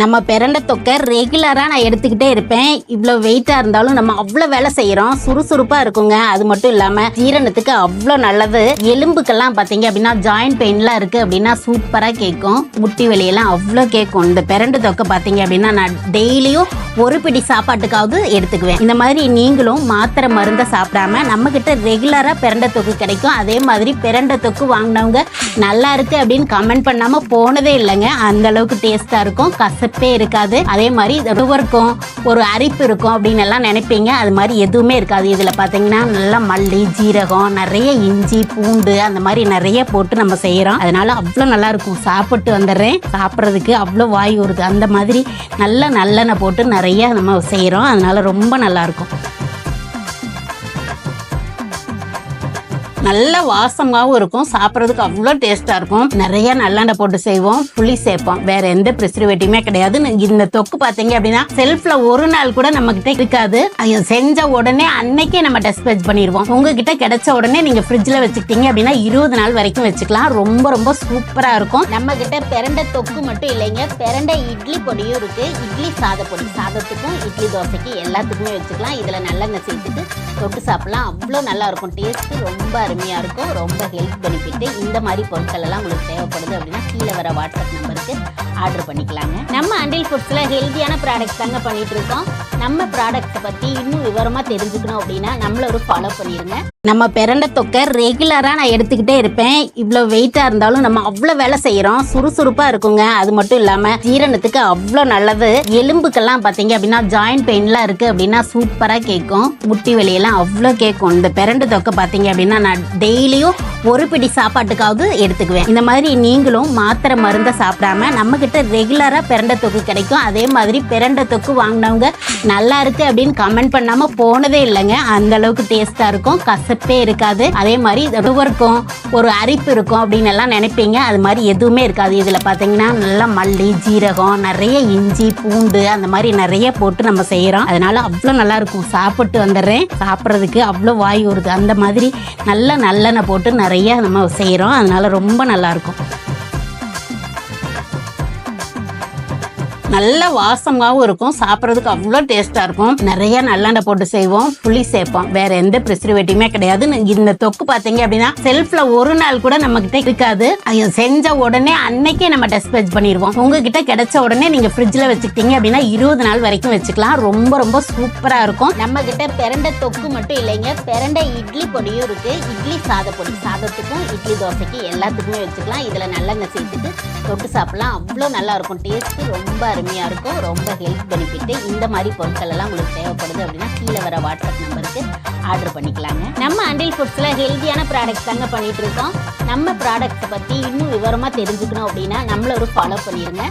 நம்ம பிறண்ட தொக்கை ரெகுலராக நான் எடுத்துக்கிட்டே இருப்பேன். இவ்வளோ வெயிட்டாக இருந்தாலும் நம்ம அவ்வளோ வேலை செய்கிறோம் சுறுசுறுப்பாக இருக்குங்க. அது மட்டும் இல்லாமல் ஜீரணத்துக்கு அவ்வளோ நல்லது. எலும்புக்கெல்லாம் பார்த்தீங்க அப்படின்னா ஜாயிண்ட் பெயின்லாம் இருக்குது அப்படின்னா சூப்பராக கேட்கும் முட்டி வலியெல்லாம் அவ்வளோ கேட்கும் இந்த பிறண்டு தொக்கை பார்த்தீங்க அப்படின்னா நான் டெய்லியும் ஒரு பிடி சாப்பாட்டுக்காவது எடுத்துக்குவேன். இந்த மாதிரி நீங்களும் மாத்திரை மருந்தை சாப்பிடாம நம்மக்கிட்ட ரெகுலராக பிறண்ட தொக்கு கிடைக்கும். அதே மாதிரி பிறண்ட தொக்கு வாங்கினவங்க நல்லா இருக்கு அப்படின்னு கமெண்ட் பண்ணாமல் போனதே இல்லைங்க. அந்த அளவுக்கு டேஸ்ட்டாக இருக்கும். கசப்பே இருக்காது. அதே மாதிரி இதுவும் இருக்கும். ஒரு அரிப்பு இருக்கும் அப்படின்னு எல்லாம் நினைப்பீங்க. அது மாதிரி எதுவுமே இருக்காது. இதில் பார்த்தீங்கன்னா நல்லா மல்லி ஜீரகம் நிறைய இஞ்சி பூண்டு அந்த மாதிரி நிறைய போட்டு நம்ம செய்கிறோம் அதனால அவ்வளோ நல்லா இருக்கும். சாப்பிட்டு வந்துடுறேன். சாப்பிட்றதுக்கு அவ்வளோ வாய் வருது அந்த மாதிரி நல்லா நல்லெண்ணெய் போட்டு நிறையா நம்ம செய்கிறோம் அதனால் ரொம்ப நல்லா நல்ல வாசமாகவும் இருக்கும். சாப்பிட்றதுக்கு அவ்வளோ டேஸ்ட்டாக இருக்கும். நிறைய நல்லெண்ணெய் போட்டு செய்வோம். புளி சேர்ப்போம். வேற எந்த ப்ரிசர்வேட்டிவுமே கிடையாது. இந்த தொக்கு பார்த்தீங்க அப்படின்னா செல்ஃப்ல ஒரு நாள் கூட நம்ம கிட்ட இருக்காது. அது செஞ்ச உடனே அன்னைக்கே நம்ம டெஸ்பேச் பண்ணிடுவோம். உங்ககிட்ட கிடைச்ச உடனே நீங்க ஃப்ரிட்ஜில் வச்சுக்கிட்டீங்க அப்படின்னா இருபது நாள் வரைக்கும் வச்சுக்கலாம். ரொம்ப ரொம்ப சூப்பராக இருக்கும். நம்ம கிட்ட பிறண்ட தொக்கு மட்டும் இல்லைங்க. பிறண்ட இட்லி பொடியும் இருக்கு. இட்லி சாத பொடி. சாதத்துக்கும் இட்லி தோசைக்கு எல்லாத்துக்குமே வச்சுக்கலாம். இதில் நல்லெண்ணெய் சேர்த்துட்டு தொட்டு சாப்பிடலாம். அவ்வளோ நல்லா இருக்கும். டேஸ்ட் ரொம்ப அருமையாக இருக்கும் ரொம்ப ஹெல்த் பெனிஃபிட் இந்த மாதிரி பொருட்கள் எல்லாம் உங்களுக்கு தேவைப்படுது அப்படின்னா கீழே வர வாட்ஸ்அப் நம்பருக்கு ஆர்டர் பண்ணிக்கலாங்க. நம்ம அண்டில் ஃபுட்ஸில் ஹெல்த்தியான ப்ராடக்ட்ஸ் தாங்க பண்ணிட்டு இருக்கோம். நம்ம ப்ராடக்ட்ஸை பற்றி இன்னும் விவரமாக தெரிஞ்சுக்கணும் அப்படின்னா நம்மள ஒரு ஃபாலோ பண்ணிடுங்க நம்ம பிறண்ட தொக்கை ரெகுலராக நான் எடுத்துக்கிட்டே இருப்பேன். இவ்வளோ வெயிட்டாக இருந்தாலும் நம்ம அவ்வளோ வேலை செய்கிறோம் சுறுசுறுப்பாக இருக்குங்க. அது மட்டும் இல்லாமல் ஜீரணத்துக்கு அவ்வளோ நல்லது. எலும்புக்கெல்லாம் பார்த்தீங்க அப்படின்னா ஜாயிண்ட் பெயின்லாம் இருக்குது அப்படின்னா சூப்பராக கேட்கும் முட்டி வலியெல்லாம் அவ்வளோ கேட்கும் இந்த பிறண்டு தொக்கை பார்த்தீங்க அப்படின்னா நான் டெய்லியும் ஒரு பிடி சாப்பாட்டுக்காவது எடுத்துக்குவேன். இந்த மாதிரி நீங்களும் மாத்திரை மருந்தை சாப்பிடாம நம்ம கிட்ட ரெகுலராக பிறண்ட தொக்கு கிடைக்கும். அதே மாதிரி பிறண்ட தொக்கு வாங்கினவங்க நல்லா இருக்கு அப்படின்னு கமெண்ட் பண்ணாம போனதே இல்லைங்க. அந்த அளவுக்கு டேஸ்டா இருக்கும். கசப்பே இருக்காது. அதே மாதிரி இருக்கும் ஒரு அரிப்பு இருக்கும் அப்படின்னு எல்லாம் நினைப்பீங்க. அது மாதிரி எதுவுமே இருக்காது. இதுல பாத்தீங்கன்னா நல்லா மல்லி ஜீரகம் நிறைய இஞ்சி பூண்டு அந்த மாதிரி நிறைய போட்டு நம்ம செய்யறோம். அதனால அவ்வளோ நல்லா இருக்கும். சாப்பிட்டு வந்துடுறேன். சாப்பிட்றதுக்கு அவ்வளோ வாய் வருது அந்த மாதிரி நல்ல நல்லெண்ணெய் போட்டு நிறைய நிறைய நம்ம செய்கிறோம் அதனால் ரொம்ப நல்லாயிருக்கும் நல்ல வாசமாகவும் இருக்கும். சாப்பிட்றதுக்கு அவ்வளோ டேஸ்ட்டாக இருக்கும். நிறைய நல்லெண்ணெய் போட்டு செய்வோம். புளி சேர்ப்போம். வேற எந்த ப்ரிசர்வேட்டிவுமே கிடையாது. இந்த தொக்கு பார்த்தீங்க அப்படின்னா செல்ஃப்ல ஒரு நாள் கூட நம்ம கிட்ட இருக்காது. அது செஞ்ச உடனே அன்னைக்கே நம்ம டெஸ்பேச் பண்ணிடுவோம். உங்ககிட்ட கிடைச்ச உடனே நீங்க ஃப்ரிட்ஜில் வச்சுக்கிட்டீங்க அப்படின்னா இருபது நாள் வரைக்கும் வச்சுக்கலாம். ரொம்ப ரொம்ப சூப்பராக இருக்கும். நம்ம கிட்ட பிறண்ட தொக்கு மட்டும் இல்லைங்க. பிறண்ட இட்லி பொடியும் இருக்கு. இட்லி சாத பொடி. சாதத்துக்கும் இட்லி தோசைக்கு எல்லாத்துக்குமே வச்சுக்கலாம். இதில் நல்லெண்ணெய் சேர்த்துட்டு தொட்டு சாப்பிடலாம். அவ்வளோ நல்லா இருக்கும். டேஸ்ட்டு ரொம்ப கம்மியாக இருக்கும். ரொம்ப ஹெல்த் பெனிஃபிட் இந்த மாதிரி பொருட்கள் எல்லாம் உங்களுக்கு தேவைப்படுது அப்படின்னா கீழே வர வாட்ஸ்அப் நம்பருக்கு ஆர்டர் பண்ணிக்கலாங்க. நம்ம அண்டில் ஃபுட்ஸில் ஹெல்த்தியான ப்ராடக்ட்ஸ் தாங்க பண்ணிகிட்டு இருக்கோம். நம்ம ப்ராடக்ட்ஸை பற்றி இன்னும் விவரமாக தெரிஞ்சுக்கணும் அப்படின்னா நம்மளை ஒரு ஃபாலோ பண்ணிடுங்க